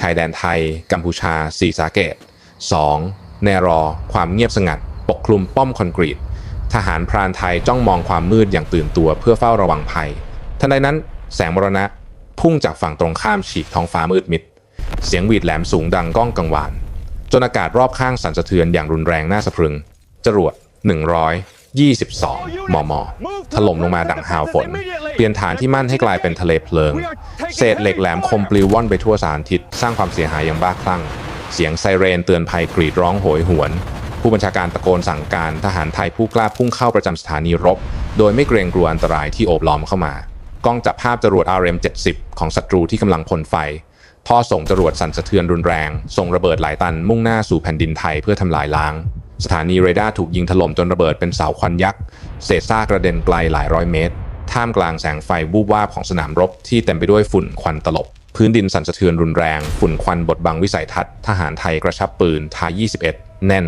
ชายแดนไทย กัมพูชาสีสาเกต 2. แนรอ ความเงียบสงัด ปกคลุมป้อมคอนกรีต ทหารพรานไทยจ้องมองความมืดอย่างตื่นตัวเพื่อเฝ้าระวังภัย ทันใดนั้นแสงมรณะ พุ่งจากฝั่งตรงข้ามฉีกท้องฟ้ามืดมิด เสียงหวีดแหลมสูงดังก้องกังวาน จนอากาศรอบข้างสั่นสะเทือนอย่างรุนแรงน่าสะพรึง จรวด 122 มม ถล่มลงมาดังหาวฝน เปลี่ยนฐานที่มั่นให้กลายเป็นทะเลเพลิง เศษเหล็กแหลมคมปลิวว่อนไปทั่วสารทิศ สร้างความเสียหายอย่างบ้าคลั่ง เสียงไซเรนเตือนภัยกรีดร้องโหยหวน ผู้บัญชาการตะโกนสั่งการทหารไทยผู้กล้าพุ่งเข้าประจำสถานีรบ โดยไม่เกรงกลัวอันตรายที่โอบล้อมเข้ามากล้องจับภาพจรวด RM-70 ของศัตรูที่กำลังพ่นไฟพ่อส่งจรวดสั่นสะเทือนรุนแรง ส่งระเบิดหลายตันมุ่งหน้าสู่แผ่นดินไทยเพื่อทำลายล้าง สถานีเรดาร์ถูกยิงถล่มจนระเบิดเป็นเสาควันยักษ์ เศษซากกระเด็นไกลหลายร้อยเมตร ท่ามกลางแสงไฟวูบวาบของสนามรบที่เต็มไปด้วยฝุ่นควันตลบ พื้นดินสั่นสะเทือนรุนแรง ฝุ่นควันบดบังวิสัยทัศน์ ทหารไทยกระชับปืนทา21 แน่น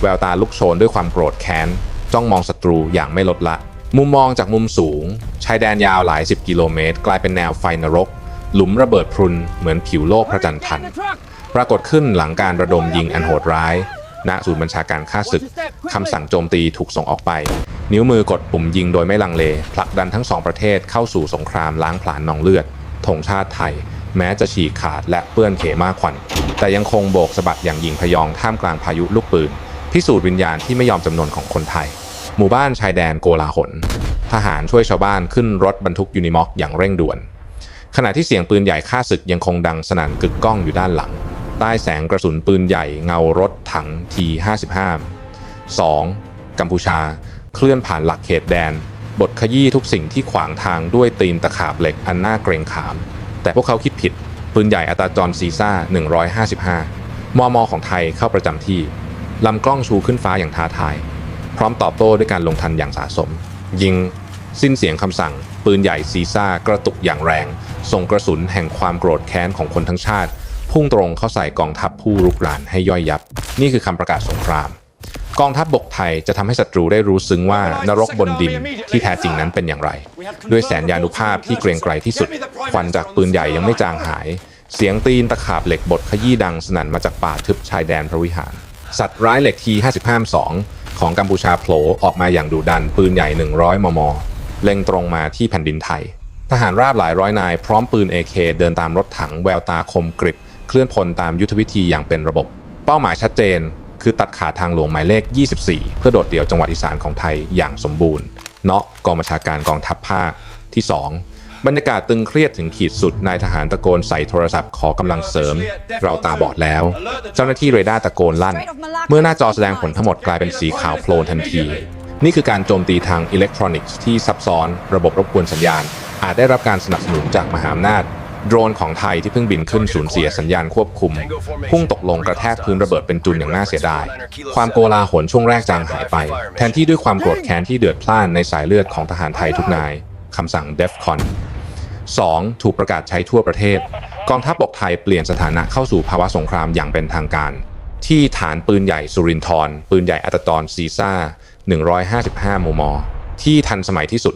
แววตาลุกโชนด้วยความโกรธแค้น จ้องมองศัตรูอย่างไม่ลดละ มุมมองจากมุมสูง ชายแดนยาวหลายสิบกิโลเมตร กลายเป็นแนวไฟนรก หลุมระเบิดพรุนเหมือนผิวโลกพระจันทร์พัน ปรากฏขึ้นหลังการระดมยิงอันโหดร้าย ณศูนย์บัญชาการข้าศึกคำสั่งโจมตีถูกส่งออกไป นิ้วมือกดปุ่มยิงโดยไม่ลังเล ผลักดันทั้งสองประเทศเข้าสู่สงครามล้างผลาญนองเลือดธงชาติไทย แม้จะฉีกขาดและเปื้อนเขมาควัน แต่ยังคงโบกสะบัดอย่างหญิงพยองท่ามกลางพายุลูกปืน พิสูจน์วิญญาณที่ไม่ยอมจำนนของคนไทย หมู่บ้านชายแดนโกลาหลทหารช่วยชาวบ้านขึ้นรถบรรทุกยูนิม็อกอย่างเร่งด่วน ขณะที่เสียงปืนใหญ่ฆ่าศึกยังคงดังสนั่นกึกก้องอยู่ด้านหลัง ใต้แสงกระสุนปืนใหญ่เงารถถังที55 2. กัมพูชา เคลื่อนผ่านหลักเขตแดน บทขยี้ทุกสิ่งที่ขวางทางด้วยตีนตะขาบเหล็กอันน่าเกรงขาม แต่พวกเขาคิดผิด ปืนใหญ่อัตราจรซีซ่า 155 มม ของไทยเข้าประจำที่ ลำกล้องชูขึ้นฟ้าอย่างท้าทาย พร้อมตอบโต้ด้วยการลงทันอย่างสะสม ยิง สิ้นเสียงคำสั่ง ปืนใหญ่ซีซ่ากระตุกอย่างแรง ส่งกระสุนแห่งความโกรธแค้นของคนทั้งชาติ พุ่งตรงเข้าใส่กองทัพผู้รุกรานให้ย่อยยับ นี่คือคำประกาศสงคราม กองทัพบบกไทยจะทำให้ศัตรูได้รู้ซึ้งว่านรกบนดินที่แท้จริงนั้นเป็นอย่างไร ด้วยแสนยานุภาพที่เกรงไกรที่สุด ควันจากปืนใหญ่ยังไม่จางหาย เสียงตีนตะขาบเหล็กบดขยี้ดังสนั่นมาจากป่าทึบชายแดนพระวิหาร สัตว์ร้ายเหล็กที55-2ของกัมพูชาโผล่ออกมาอย่างดุดันปืนใหญ่ 100 มม เล็งตรงมาที่แผ่นดินไทยทหารราบหลายร้อยนายพร้อมปืน AK เดินตามรถถังแววตาคมกริบ เคลื่อนพลตามยุทธวิธีอย่างเป็นระบบ เป้าหมายชัดเจน คือตัดขาดทางหลวงหมายเลข 24 เพื่อโดดเดี่ยวจังหวัดอีสานของไทยอย่างสมบูรณ์ เนาะกองบัญชาการกองทัพภาคที่ 2 บรรยากาศตึงเครียดถึงขีดสุดนายทหารตะโกนใส่โทรศัพท์ขอกำลังเสริม เราตาบอดแล้ว เจ้าหน้าที่เรดาร์ตะโกนลั่น เมื่อหน้าจอแสดงผลทั้งหมดกลายเป็นสีขาวโพลนทันที นี่คือการโจมตีทางอิเล็กทรอนิกส์ที่ซับซ้อน ระบบรบกวนสัญญาณ อาจได้รับการสนับสนุนจากมหาอำนาจ โดรนของไทยที่เพิ่งบินขึ้นสูญเสียสัญญาณควบคุม พุ่งตกลงกระแทกพื้นระเบิดเป็นจุนอย่างน่าเสียดาย ความโกลาหลช่วงแรกจางหายไป แทนที่ด้วยความโกรธแค้นที่เดือดพล่านในสายเลือดของทหารไทยทุกนายคำสั่ง DEFCON 2. ถูกประกาศใช้ทั่วประเทศ กองทัพบกไทยเปลี่ยนสถานะเข้าสู่ภาวะสงครามอย่างเป็นทางการ ที่ฐานปืนใหญ่สุรินทร์ปืนใหญ่อัตตอนซีซ่า 155 มม ที่ทันสมัยที่สุด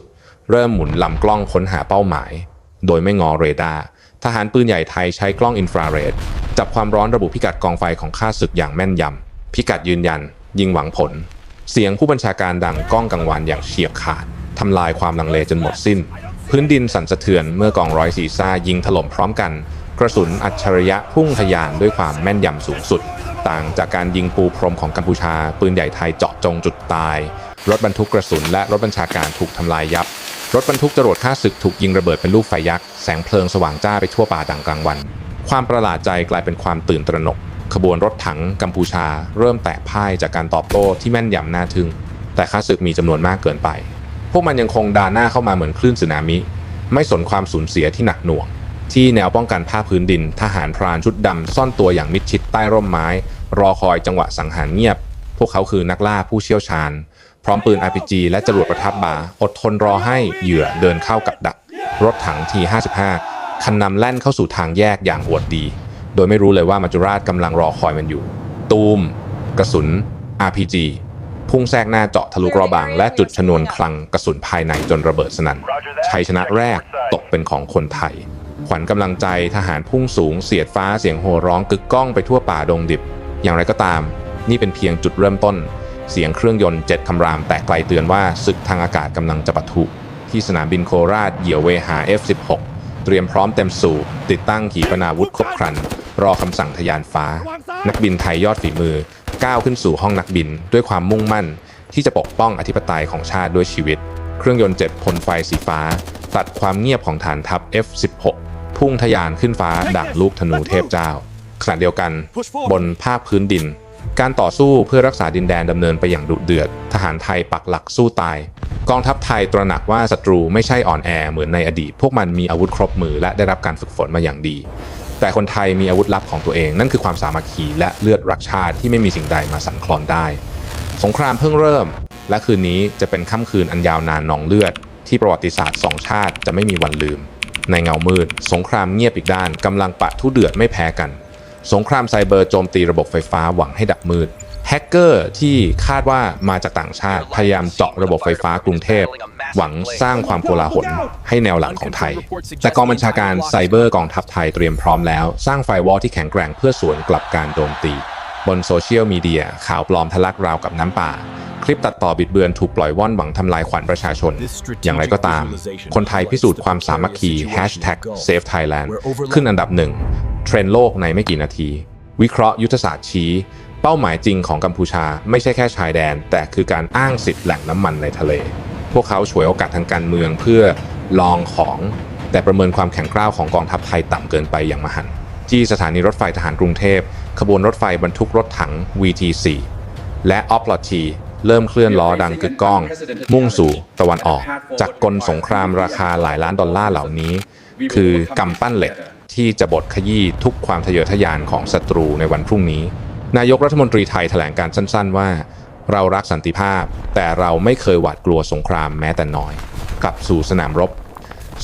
เริ่มหมุนลำกล้องค้นหาเป้าหมาย โดยไม่งอเรดาร์ ทหารปืนใหญ่ไทยใช้กล้องอินฟราเรดจับความร้อนระบุพิกัดกองไฟของข้าศึกอย่างแม่นยำ พิกัดยืนยัน ยิงหวังผล เสียงผู้บัญชาการดังก้องกังวานอย่างเฉียบขาดทำลายความลังเลจนหมดสิ้น พื้นดินสั่นสะเทือนเมื่อกองร้อยซีซ่ายิงถล่มพร้อมกัน กระสุนอัจฉริยะพุ่งทะยานด้วยความแม่นยำสูงสุด ต่างจากการยิงปูพรมของกัมพูชา ปืนใหญ่ไทยเจาะจงจุดตาย รถบรรทุกกระสุน และรถบัญชาการถูกทำลายยับ รถบรรทุกจรวดฆ่าศึกถูกยิงระเบิดเป็นลูกไฟยักษ์แสงเพลิงสว่างจ้าไปทั่วป่าดังกลางวัน ความประหลาดใจกลายเป็นความตื่นตระหนก ขบวนรถถังกัมพูชา เริ่มแตกพ่ายจากการตอบโต้ที่แม่นยำน่าทึ่ง แต่ข้าศึกมีจำนวนมากเกินไป พวกมันยังคงดาหน้าเข้ามาเหมือนคลื่นสึนามิ ไม่สนความสูญเสียที่หนักหน่วง ที่แนวป้องกันภาคพื้นดิน ทหารพรานชุดดำซ่อนตัวอย่างมิดชิดใต้ร่มไม้ รอคอยจังหวะสังหารเงียบ พวกเขาคือนักล่าผู้เชี่ยวชาญ พร้อมปืน RPG และจรวดประทับบาอดทนรอให้เหยื่อเดินเข้ากับดัก รถถังที 55 คันนำแล่นเข้าสู่ทางแยกอย่างอวดดี โดยไม่รู้เลยว่ามัจจุราชกำลังรอคอยมันอยู่ ตูม กระสุน RPG พุ่งแทรกหน้าเจาะทะลุกระบาง และจุดชนวนคลังกระสุนภายในจนระเบิดสนั่นชัยชนะแรกตกเป็นของคนไทย ขวัญกำลังใจทหารพุ่งสูงเสียดฟ้าเสียงโห่ร้องกึกก้องไปทั่วป่าดงดิบ อย่างไรก็ตาม นี่เป็นเพียงจุดเริ่มต้น เสียงเครื่องยนต์เจ็ดคำรามแตกไกลเตือนว่าศึกทางอากาศกำลังจะปะทุที่สนามบินโคราชเหยี่ยวเวหา F16 เตรียมพร้อมเต็มสูบติดตั้งขีปนาวุธครบครัน รอคำสั่งทะยานฟ้า นักบินไทยยอดฝีมือ ก้าวขึ้นสู่ห้องนักบินด้วยความมุ่งมั่น ที่จะปกป้องอธิปไตยของชาติด้วยชีวิต เครื่องยนต์เจ็ดพลไฟสีฟ้า ตัดความเงียบของฐานทัพ F16 พุ่งทะยานขึ้นฟ้าดั่งลูกธนูเทพเจ้าขณะเดียวกัน บนภาคพื้นดิน การต่อสู้เพื่อรักษาดินแดนดำเนินไปอย่างดุเดือด ทหารไทยปักหลักสู้ตาย กองทัพไทยตระหนักว่าศัตรูไม่ใช่อ่อนแอเหมือนในอดีต พวกมันมีอาวุธครบมือและได้รับการฝึกฝนมาอย่างดี แต่คนไทยมีอาวุธลับของตัวเอง นั่นคือความสามัคคีและเลือดรักชาติที่ไม่มีสิ่งใดมาสั่นคลอนได้ สงครามเพิ่งเริ่ม และคืนนี้จะเป็นค่ำคืนอันยาวนานนองเลือด ที่ประวัติศาสตร์สองชาติจะไม่มีวันลืม ในเงามืด สงครามเงียบอีกด้านกำลังปะทุเดือดไม่แพ้กัน สงครามไซเบอร์โจมตีระบบไฟฟ้าหวังให้ดับมืด แฮกเกอร์ที่คาดว่ามาจากต่างชาติ พยายามเจาะระบบไฟฟ้ากรุงเทพ หวังสร้างความโกลาหลให้แนวหลังของไทย แต่กองบัญชาการไซเบอร์กองทัพไทยเตรียมพร้อมแล้ว สร้างไฟวอลที่แข็งแกร่งเพื่อสวนกลับการโจมตี บนโซเชียลมีเดียข่าวปลอมทะลักราวกับน้ำป่าคลิปตัดต่อบิดเบือนถูกปล่อยว่อนหวังทำลายขวัญประชาชน อย่างไรก็ตาม คนไทยพิสูจน์ความสามัคคี Hashtag Save Thailand ขึ้นอันดับหนึ่ง เทรนด์โลกในไม่กี่นาที วิเคราะห์ยุทธศาสตร์ชี้ เป้าหมายจริงของกัมพูชาไม่ใช่แค่ชายแดน แต่คือการอ้างสิทธิ์แหล่งน้ำมันในทะเล พวกเขาฉวยโอกาสทางการเมืองเพื่อลองของ แต่ประเมินความแข็งกร้าวของกองทัพไทยต่ำเกินไปอย่างมหันต์ที่สถานีรถไฟทหารกรุงเทพ ขบวนรถไฟบรรทุกรถถัง VT4 และออฟลอทีเริ่มเคลื่อนล้อดังกึกก้อง มุ่งสู่ตะวันออก จากกลสงครามราคาหลายล้านดอลลาร์เหล่านี้ คือกำปั้นเหล็ก ที่จะบดขยี้ทุกความทะเยอทะยานของศัตรูในวันพรุ่งนี้ นายกรัฐมนตรีไทยแถลงการสั้น ๆ ว่า เรารักสันติภาพ แต่เราไม่เคยหวาดกลัวสงครามแม้แต่น้อย กลับสู่สนามรบ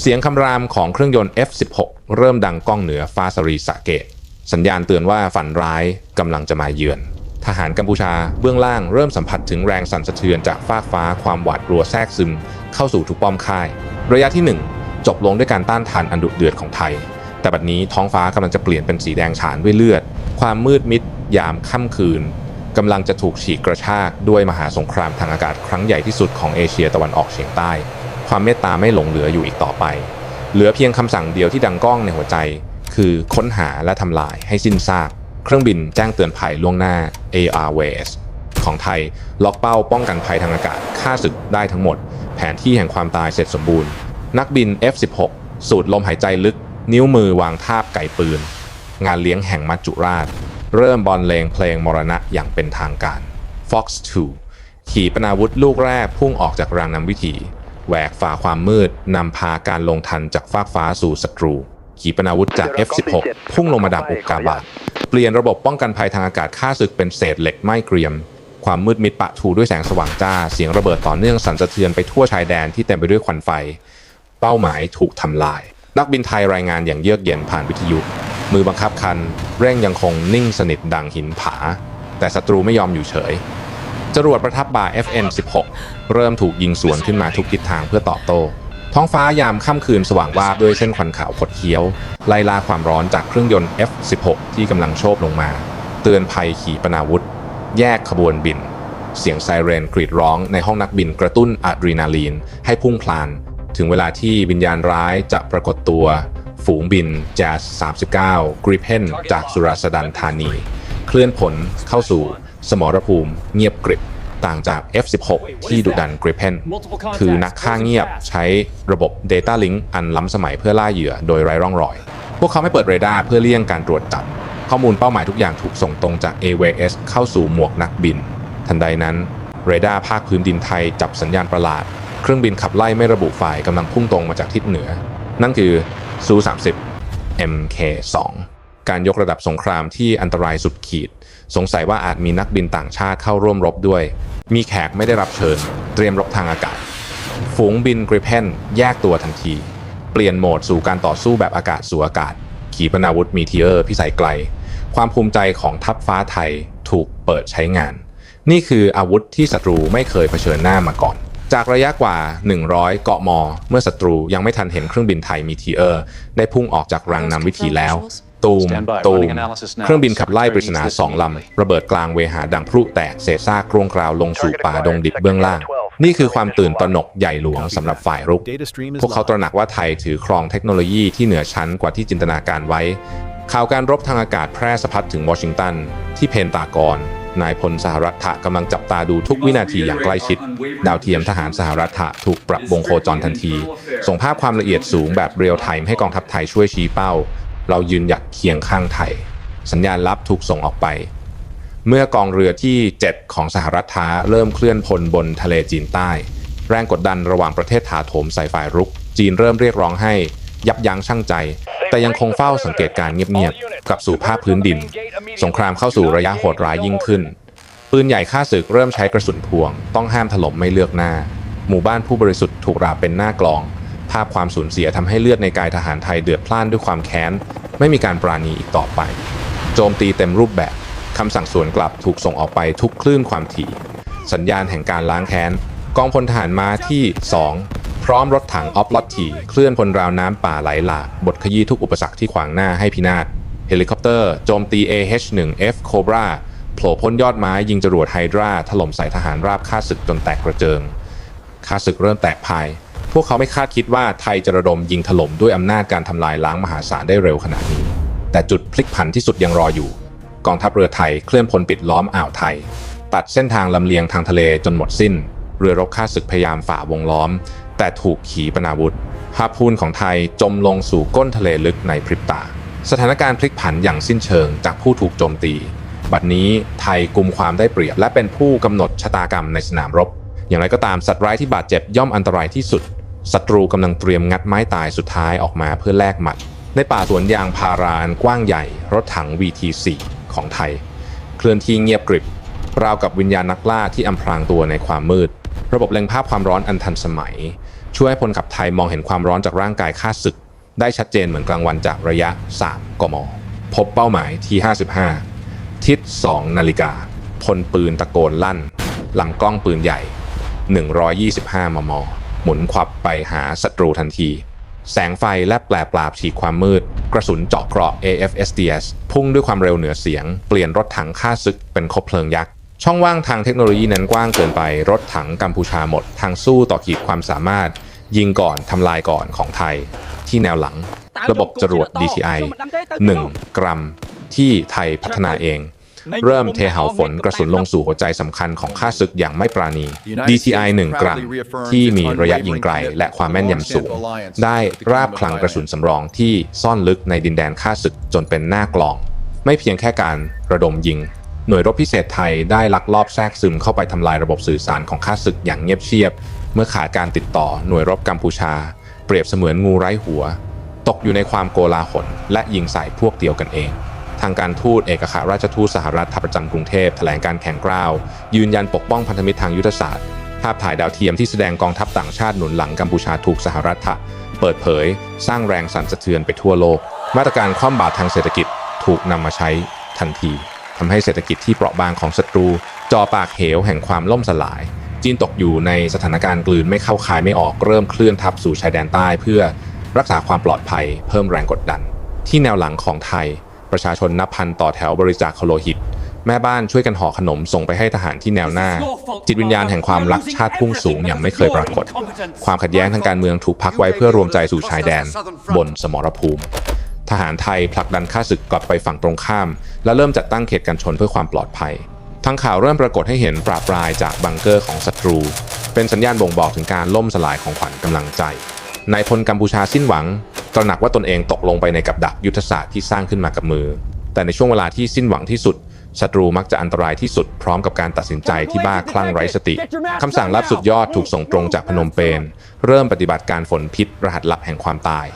เสียงคำรามของเครื่องยนต์ F16 เริ่มดังก้องเหนือฟ้าสรีสะเกตสัญญาณเตือนว่าฝันร้ายกำลังจะมาเยือน ทหารกัมพูชาเบื้องล่างเริ่มสัมผัสถึงแรงสั่นสะเทือนจากฟากฟ้าความหวาดกลัวแทรกซึม เข้าสู่ทุกป้อมค่าย ระยะที่ 1 จบลงด้วยการต้านทานอันดุเดือดของไทย แต่บัดนี้ท้องฟ้ากำลังจะเปลี่ยนเป็นสีแดงฉานด้วยเลือด ความมืดมิดยามค่ำคืนกำลังจะถูกฉีกกระชากด้วยมหาสงครามทางอากาศครั้งใหญ่ที่สุดของเอเชียตะวันออกเฉียงใต้ ความเมตตาไม่หลงเหลืออยู่อีกต่อไป เหลือเพียงคำสั่งเดียวที่ดังก้องในหัวใจ คือค้นหาและทำลายให้สิ้นซากเครื่องบินแจ้งเตือนภัยล่วงหน้า ARWS ของไทยล็อกเป้าป้องกันภัยทางอากาศฆ่าศึกได้ทั้งหมด แผนที่แห่งความตายเสร็จสมบูรณ์ นักบิน F16 สูดลมหายใจลึก นิ้วมือวางทาบไก่ปืน งานเลี้ยงแห่งมัจจุราช เริ่มบอลเลงเพลงมรณะอย่างเป็นทางการ Fox 2 ขี่ปนาวุธลูกแรกพุ่งออกจากรางนำวิถีแหวกฝ่าความมืดนำพาการลงทันจากฟากฟ้าสู่ศัตรู ขีปนาวุธจาก F16 พุ่งลงมาดับอุกกาบาตเปลี่ยนระบบป้องกันภัยทางอากาศฆ่าศึกเป็นเศษเหล็กไหม้เกรียม ความมืดมิดปะทูด้วยแสงสว่างจ้า เสียงระเบิดต่อเนื่องสั่นสะเทือนไปทั่วชายแดนที่เต็มไปด้วยควันไฟ เป้าหมายถูกทำลาย นักบินไทยรายงานอย่างเยือกเย็นผ่านวิทยุ มือบังคับคัน เร่งยังคงนิ่งสนิทดังหินผา แต่ศัตรูไม่ยอมอยู่เฉย จรวดประทับบ่า FN-16 เริ่มถูกยิงสวนขึ้นมาทุกทิศทางเพื่อตอบโต้ ท้องฟ้ายามค่ำคืนสว่างวาบด้วยเส้นควันขาวคดเคี้ยว ไล่ล่าความร้อนจากเครื่องยนต์ F-16 ที่กำลังโชบลงมา เตือนภัยขีปนาวุธ แยกขบวนบิน เสียงไซเรนกรีดร้องในห้องนักบินกระตุ้นอะดรีนาลีนให้พุ่งพลาน ถึงเวลาที่วิญญาณร้ายจะปรากฏตัว ฝูงบิน Jazz 39 Gripen จากสุราษฎร์ธานี เคลื่อนผลเข้าสู่สมรภูมิเงียบกริบต่างจาก F16 ที่ดุดัน Gripen คือนักฆ่าเงียบใช้ระบบ Data Link อันล้ำสมัยเพื่อล่าเหยื่อโดยไร้ร่องรอย พวกเขาไม่เปิดเรดาร์เพื่อเลี่ยงการตรวจจับ ข้อมูลเป้าหมายทุกอย่างถูกส่งตรงจาก AWS เข้าสู่หมวกนักบิน ทันใดนั้น เรดาร์ภาคพื้นดินไทยจับสัญญาณประหลาด เครื่องบินขับไล่ไม่ระบุฝ่ายกำลังพุ่งตรงมาจากทิศเหนือ นั่นคือซู30 MK2 การยกระดับสงครามที่อันตรายสุดขีด สงสัยว่าอาจมีนักบินต่างชาติเข้าร่วมรบด้วย มีแขกไม่ได้รับเชิญ เตรียมรบทางอากาศ ฝูงบินกริเพนแยกตัวทันที เปลี่ยนโหมดสู่การต่อสู้แบบอากาศสู่อากาศ ขีปนาวุธมีเทียร์พิสัยไกล ความภูมิใจของทัพฟ้าไทยถูกเปิดใช้งาน นี่คืออาวุธที่ศัตรูไม่เคยเผชิญหน้ามาก่อน จากระยะกว่า 100 เกาะมอ เมื่อศัตรูยังไม่ทันเห็นเครื่องบินไทยมีทีเออร์ได้พุ่งออกจากรังนำวิธีแล้ว ตูม Stand by. ตูม Running analysis now. เครื่องบินขับไล่ปริศนาสองลำ ระเบิดกลางเวหาดังพลุแตกเศษซากกรวงกราวลงสู่ป่าดงดิบเบื้องล่าง นี่คือความตื่นตระหนกใหญ่หลวงสำหรับฝ่ายรุก Data stream is พวกเขาตระหนักว่าไทยถือครองเทคโนโลยีที่เหนือชั้นกว่าที่จินตนาการไว้ ข่าวการรบทางอากาศแพร่สะพัดถึงวอชิงตันที่เพนตากอน นายพลสหรัฐะกำลังจับตาดูทุกวินาทีอย่างใกล้ชิด ดาวเทียมทหารสหรัฐะถูกปรับวงโคจรทันที ส่งภาพความละเอียดสูงแบบเรียลไทม์ให้กองทัพไทยช่วยชี้เป้า เรายืนหยัดเคียงข้างไทย สัญญาณลับถูกส่งออกไป เมื่อกองเรือที่ 7 ของสหรัฐท้าเริ่มเคลื่อนพลบนทะเลจีนใต้ แรงกดดันระหว่างประเทศถาโถมใส่ฝ่ายรุก จีนเริ่มเรียกร้องให้ ยับยั้งชั่งใจ แต่ยังคงเฝ้าสังเกตการเงียบๆกลับสู่ภาพพื้นดิน สงครามเข้าสู่ระยะโหดร้ายยิ่งขึ้น ปืนใหญ่ฆ่าศึกเริ่มใช้กระสุนพวง ต้องห้ามถล่มไม่เลือกหน้า หมู่บ้านผู้บริสุทธิ์ถูกราบเป็นหน้ากลอง ภาพความสูญเสียทำให้เลือดในกายทหารไทยเดือดพล่านด้วยความแค้น ไม่มีการปราณีอีกต่อไป โจมตีเต็มรูปแบบคำสั่งสวนกลับถูกส่งออกไปทุกคลื่นความถี่ สัญญาณแห่งการล้างแค้นกองพลทหารม้าที่2 พร้อมรถถังออฟลอตทีเคลื่อนพลราวน้ำป่าไหลหลากบทขยี้ทุกอุปสรรคที่ขวางหน้าให้พินาศเฮลิคอปเตอร์โจมตี AH-1F Cobra โผล่พ้นยอดไม้ยิงจรวดไฮดราถล่มใส่ทหารราบค่าศึกจนแตกกระเจิงค่าศึกเริ่มแตกพาย พวกเขาไม่คาดคิดว่าไทยจะระดมยิงถล่มด้วยอำนาจการทำลายล้างมหาศาลได้เร็วขนาดนี้ แต่จุดพลิกผันที่สุดยังรออยู่ กองทัพเรือไทยเคลื่อนพลปิดล้อมอ่าวไทย ตัดเส้นทางลำเลียงทางทะเลจนหมดสิ้น เรือรบค่าศึกพยายามฝ่าวงล้อม แต่ถูกขีปนาวุธฮาพูนของไทยจมลงสู่ก้นทะเลลึกในพริบตา สถานการณ์พลิกผันอย่างสิ้นเชิงจากผู้ถูกโจมตี บัดนี้ไทยกุมความได้เปรียบ และเป็นผู้กำหนดชะตากรรมในสนามรบ อย่างไรก็ตามสัตว์ร้ายที่บาดเจ็บย่อมอันตรายที่สุดศัตรูกำลังเตรียมงัดไม้ตายสุดท้ายออกมาเพื่อแลกหมัด ในป่าสวนยางพาราอันกว้างใหญ่รถถัง VT4 ของไทย เคลื่อนที่เงียบกริบราวกับวิญญาณนักล่าที่อำพรางตัวในความมืด ระบบเล็งภาพความร้อนอันทันสมัย ช่วยให้พลขับไทยมองเห็นความร้อนจากร่างกายค่าศึก ได้ชัดเจนเหมือนกลางวันจากระยะ 3กม พบเป้าหมายที่ 55 ทิศ 2 นาฬิกา พลปืนตะโกนลั่น หลังกล้องปืนใหญ่ 125 มม หมุนขวับไปหาศัตรูทันที แสงไฟและแปลปราบฉีกความมืด กระสุนเจาะเกราะ AFSDS พุ่งด้วยความเร็วเหนือเสียง เปลี่ยนรถถังฆ่าศึกเป็นคบเพลิงยักษ์ ช่องว่างทางเทคโนโลยีนั้นกว้างเกินไป รถถังกัมพูชาหมด ทางสู้ต่อขีดความสามารถ ยิงก่อนทำลายก่อนของไทย ที่แนวหลัง ระบบจรวด DCI 1 กรัมที่ไทยพัฒนาเอง เริ่มเทเหาฝนกระสุนลงสู่หัวใจสำคัญของข้าศึกอย่างไม่ปราณี DCI 1 กรัมที่มีระยะยิงไกลและความแม่นยำสูง ได้ราบคลังกระสุนสำรองที่ซ่อนลึกในดินแดนข้าศึกจนเป็นหน้ากลอง ไม่เพียงแค่การระดมยิง หน่วยรบพิเศษไทยได้ลักลอบแทรกซึมเข้าไปทำลายระบบสื่อสารของข้าศึกอย่างเงียบเชียบ เมื่อขาดการติดต่อหน่วยรบกัมพูชา เปรียบเสมือนงูไร้หัว ตกอยู่ในความโกลาหลและยิงใส่พวกเดียวกันเอง ทางการทูตเอกอัครราชทูตสหรัฐประจำกรุงเทพแถลงการแข่งกล้าว ยืนยันปกป้องพันธมิตรทางยุทธศาสตร์ ภาพถ่ายดาวเทียมที่แสดงกองทัพต่างชาติหนุนหลังกัมพูชาถูกสหรัฐเปิดเผย สร้างแรงสั่นสะเทือนไปทั่วโลก มาตรการคว่ำบาตรทางเศรษฐกิจถูกนำมาใช้ทันที ทำให้เศรษฐกิจที่เปราะบางของศัตรูจอปากเหวแห่งความล่มสลาย จีนตกอยู่ในสถานการณ์กลืนไม่เข้าคายไม่ออกเริ่มเคลื่อนทัพสู่ชายแดนใต้เพื่อรักษาความปลอดภัยเพิ่มแรงกดดัน ที่แนวหลังของไทย ประชาชนนับพันต่อแถวบริจาคโลหิต แม่บ้านช่วยกันห่อขนมส่งไปให้ทหารที่แนวหน้า จิตวิญญาณแห่งความรักชาติพุ่งสูงอย่างไม่เคยปรากฏ ความขัดแย้งทางการเมืองถูกพักไว้เพื่อรวมใจสู่ชายแดน บนสมรภูมิ ทหารไทยผลักดันข้าศึกกลับไปฝั่งตรงข้าม และเริ่มจัดตั้งเขตกันชนเพื่อความปลอดภัยทางข่าวเริ่มปรากฏให้เห็นปราบปรายจากบังเกอร์ของศัตรู เป็นสัญญาณบ่งบอกถึงการล่มสลายของขวัญกำลังใจนายพลกัมพูชาสิ้นหวัง ตระหนักว่าตนเองตกลงไปในกับดักยุทธศาสตร์ที่สร้างขึ้นมากับมือ แต่ในช่วงเวลาที่สิ้นหวังที่สุดศัตรูมักจะอันตรายที่สุดพร้อมกับการตัดสินใจที่บ้าคลั่งไร้สติ คำสั่งลับสุดยอดถูกส่งตรงจากพนมเปญเริ่มปฏิบัติการฝนพิษรหัสลับแห่งความตาย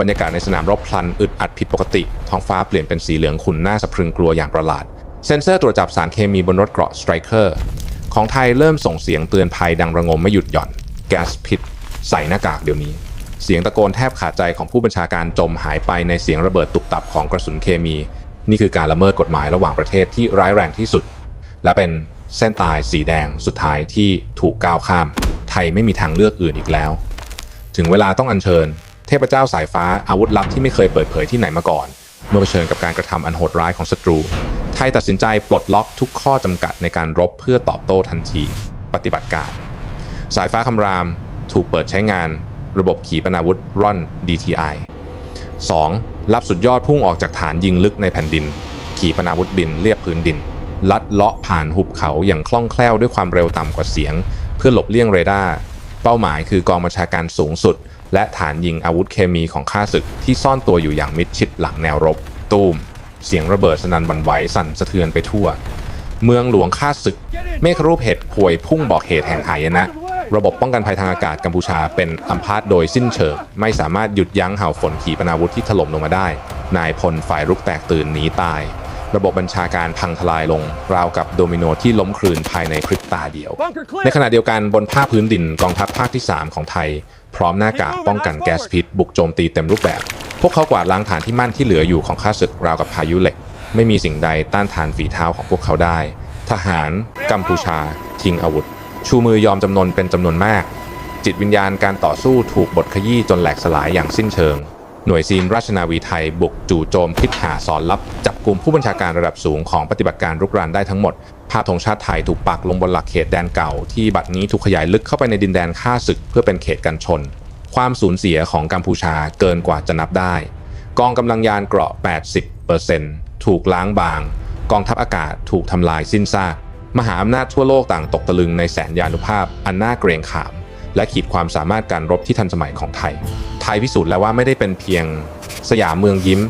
บรรยากาศในสนามรบพลันอึดอัดผิดปกติ ท้องฟ้าเปลี่ยนเป็นสีเหลืองขุ่นน้าสะพรึงกลัวอย่างประหลาด เซ็นเซอร์ตรวจจับสารเคมีบนรถเกราะสไตรเกอร์ของไทยเริ่มส่งเสียงเตือนภัยดังระงมไม่หยุดหย่อน แก๊สพิษ ใส่หน้ากากเดี๋ยวนี้ เสียงตะโกนแทบขาดใจของผู้บัญชาการจมหายไปในเสียงระเบิดตุกตับของกระสุนเคมี นี่คือการละเมิดกฎหมายระหว่างประเทศที่ร้ายแรงที่สุด และเป็นเส้นตายสีแดงสุดท้ายที่ถูกก้าวข้าม ไทยไม่มีทางเลือกอื่นอีกแล้ว ถึงเวลาต้องอัญเชิญ เทพเจ้าสายฟ้าอาวุธลับที่ไม่เคยเปิดเผยที่ไหนมาก่อน เมื่อเผชิญกับการกระทำอันโหดร้ายของศัตรู ไทยตัดสินใจปลดล็อกทุกข้อจำกัดในการรบเพื่อตอบโต้ทันที ปฏิบัติการ สายฟ้าคำรามถูกเปิดใช้งาน ระบบขีปนาวุธร่อน DTI 2. รับสุดยอดพุ่งออกจากฐานยิงลึกในแผ่นดิน ขี่ปนาวุธบินเรียบพื้นดิน ลัดเลาะผ่านหุบเขาอย่างคล่องแคล่วด้วยความเร็วต่ำกว่าเสียง เพื่อหลบเลี่ยงเรดาร์ เป้าหมายคือกองบัญชาการสูงสุด และฐานยิงอาวุธเคมีของข้าศึกที่ซ่อนตัวอยู่อย่างมิดชิดหลังแนวรบ ตูม เสียงระเบิดสนั่นหวั่นไหวสั่นสะเทือนไปทั่ว เมืองหลวงข้าศึก เมฆรูปเห็ดพวยพุ่งบอกเหตุแห่งหายนะ ระบบป้องกันภัยทางอากาศกัมพูชาเป็นอัมพาตโดยสิ้นเชิงไม่สามารถหยุดยั้งเห่าฝนขีปนาวุธที่ถล่มลงมาได้ นายพลฝ่ายรุกแตกตื่นหนีตาย ระบบบัญชาการพังทลายลง ราวกับโดมิโนที่ล้มคลืนภายในพริบตาเดียว ในขณะเดียวกันบนภาคพื้นดินกองทัพภาคที่ 3 ของไทย พร้อมหน้ากากป้องกันแก๊สพิษ บุกโจมตีเต็มรูปแบบ พวกเขากวาดล้างฐานที่มั่นที่เหลืออยู่ของข้าศึกราวกับพายุเหล็ก ไม่มีสิ่งใดต้านทานฝีเท้าของพวกเขาได้ ทหาร กัมพูชา ทิ้งอาวุธ ชูมือยอมจำนนเป็นจำนวนมาก จิตวิญญาณการต่อสู้ถูกบดขยี้จนแหลกสลายอย่างสิ้นเชิง หน่วยซีนราชนาวีไทยบุกจู่โจม คิดหาสอนลับ จับกลุ่มผู้บัญชาการระดับสูงของปฏิบัติการรุกรานได้ทั้งหมด ภาพธงชาติไทยถูกปักลงบนหลักเขตแดนเก่า ที่บัดนี้ถูกขยายลึกเข้าไปในดินแดนข้าศึกเพื่อเป็นเขตกันชน ความสูญเสียของกัมพูชาเกินกว่าจะนับได้ กองกำลังยานเกราะ 80%ถูกล้างบาง กองทัพอากาศถูกทำลายสิ้นซาก มหาอำนาจทั่วโลกต่างตกตะลึงในแสนยานุภาพอันน่าเกรงขาม และขีดความสามารถการรบที่ทันสมัยของไทย ไทยพิสูจน์แล้วว่าไม่ได้เป็นเพียงสยามเมืองยิ้ม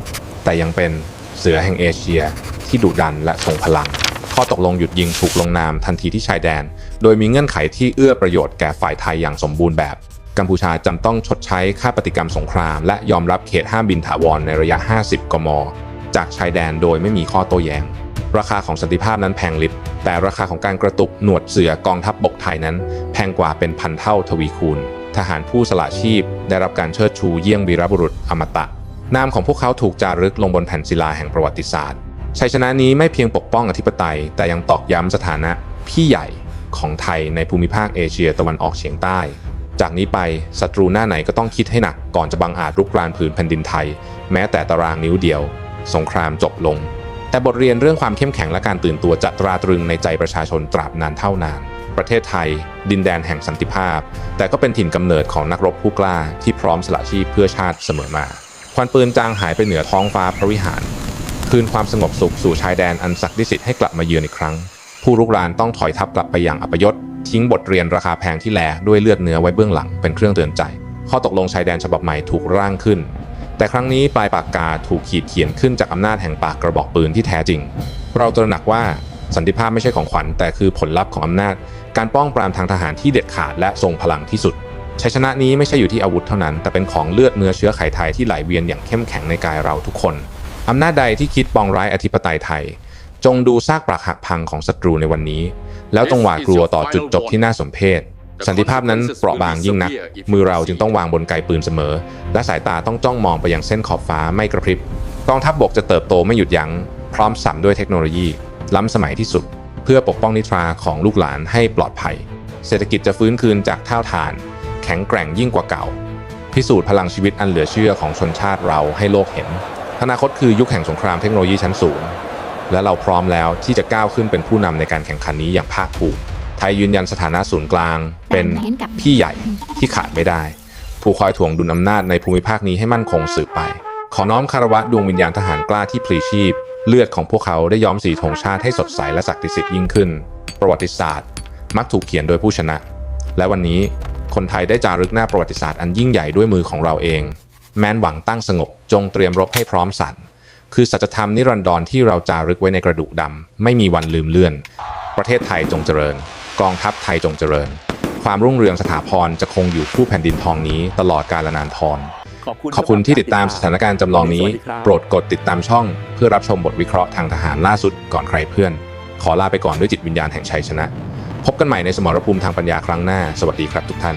แต่ยังเป็นเสือแห่งเอเชีย ที่ดุดันและทรงพลัง ข้อตกลงหยุดยิงถูกลงนามทันทีที่ชายแดน โดยมีเงื่อนไขที่เอื้อประโยชน์แก่ฝ่ายไทยอย่างสมบูรณ์แบบกัมพูชาจำต้องชดใช้ค่าปฏิกรรมสงคราม และยอมรับเขตห้ามบินถาวรในระยะ 50 กม จากชายแดนโดยไม่มีข้อโต้แย้ง ราคาของสันติภาพนั้นแพงลิบแต่ราคาของการกระตุกหนวดเสือกองทัพบบกไทยนั้น แพงกว่าเป็นพันเท่าทวีคูณ ทหารผู้สละชีพ ได้รับการเชิดชูเยี่ยงวีรบุรุษอมตะ นามของพวกเขาถูกจารึกลงบนแผ่นศิลาแห่งประวัติศาสตร์ ชัยชนะนี้ไม่เพียงปกป้องอธิปไตย แต่ยังตอกย้ำสถานะพี่ใหญ่ของไทยในภูมิภาคเอเชียตะวันออกเฉียงใต้ จากนี้ไปศัตรูหน้าไหนก็ต้องคิดให้หนักก่อนจะบังอาจรุกรานผืนแผ่นดินไทย แม้แต่ตารางนิ้วเดียว สงครามจบลง แต่บทเรียนเรื่องความเข้มแข็งและการตื่นตัวจะตราตรึงในใจประชาชนตราบนานเท่านาน ประเทศไทย ดินแดนแห่งสันติภาพ แต่ก็เป็นถิ่นกำเนิดของนักรบผู้กล้าที่พร้อมสละชีพเพื่อชาติเสมอมาควันปืนจางหายไปเหนือท้องฟ้าพระวิหาร คืนความสงบสุขสู่ชายแดนอันศักดิ์สิทธิ์ให้กลับมาเยือนอีกครั้ง ผู้รุกรานต้องถอยทัพกลับไปอย่างอัปยศทิ้งบทเรียนราคาแพงที่แลด้วยเลือดเนื้อไว้เบื้องหลังเป็นเครื่องเตือนใจ ข้อตกลงชายแดนฉบับใหม่ถูกร่างขึ้น แต่ครั้งนี้ปลายปากกาถูกขีดเขียนขึ้นจากอำนาจแห่งปากกระบอกปืนที่แท้จริง เราตระหนักว่าสันติภาพไม่ใช่ของขวัญแต่คือผลลัพธ์ของอำนาจ การป้องปรามทางทหารที่เด็ดขาดและทรงพลังที่สุดชัยชนะนี้ไม่ใช่อยู่ที่อาวุธเท่านั้น แต่เป็นของเลือดเนื้อเชื้อไขไทยที่ไหลเวียนอย่างเข้มแข็งในกายเราทุกคน อำนาจใดที่คิดปองร้ายอธิปไตยไทย จงดูซากปรักหักพังของศัตรูในวันนี้ แล้วจงหวาดกลัวต่อจุดจบที่น่าสมเพช สันติภาพนั้นเปราะบางยิ่งนัก มือเราจึงต้องวางบนไกปืนเสมอ และสายตาต้องจ้องมองไปยังเส้นขอบฟ้าไม่กระพริบ กองทัพบบกจะเติบโตไม่หยุดยัง้ง พร้อมสัมด้วยเทคโนโลยี ล้ำสมัยที่สุด เพื่อปกป้องนิทราของลูกหลานให้ปลอดภัย เศรษฐกิจจะฟื้นคืนจากเท่าฐาน แข็งแกร่งยิ่งกว่าเก่า พิสูจน์พลังชีวิตอันเหลือเชื่อของชนชาติเราให้โลกเห็น อนาคตคือยุคแห่งสงครามเทคโนโลยีชั้นสูง และเราพร้อมแล้วที่จะก้าวขึ้นเป็นผู้นำในการแข่งขันนี้อย่างภาคภูมิ ไทยยืนยันสถานะศูนย์กลาง เป็นพี่ใหญ่ที่ขาดไม่ได้ ผู้คอยถ่วงดุลอำนาจในภูมิภาคนี้ให้มั่นคงสืบไป ขอน้อมคารวะดวงวิญญาณทหารกล้าที่พลีชีพ เลือดของพวกเขาได้ย้อมสีธงชาติให้สดใสและศักดิ์สิทธิ์ยิ่งขึ้น ประวัติศาสตร์ มักถูกเขียนโดยผู้ชนะ และวันนี้คนไทยได้จารึกหน้าประวัติศาสตร์อันยิ่งใหญ่ด้วยมือของเราเอง แม้นหวังตั้งสงบจงเตรียมรบให้พร้อมสันคือสัจธรรมนิรันดรที่เราจารึกไว้ในกระดูกดำไม่มีวันลืมเลือน ประเทศไทยจงเจริญ กองทัพไทยจงเจริญ ความรุ่งเรืองสถาพรจะคงอยู่คู่แผ่นดินทองนี้ตลอดกาลนานทรขอบคุณขอบคุณที่ติดตามสถานการณ์จำลองนี้สวัสดีครับโปรดกดติดตามช่อง เพื่อรับชมบทวิเคราะห์ทางทหารล่าสุดก่อนใครเพื่อน ขอลาไปก่อนด้วยจิตวิญญาณแห่งชัยชนะ พบกันใหม่ในสมรภูมิทางปัญญาครั้งหน้า สวัสดีครับทุกท่าน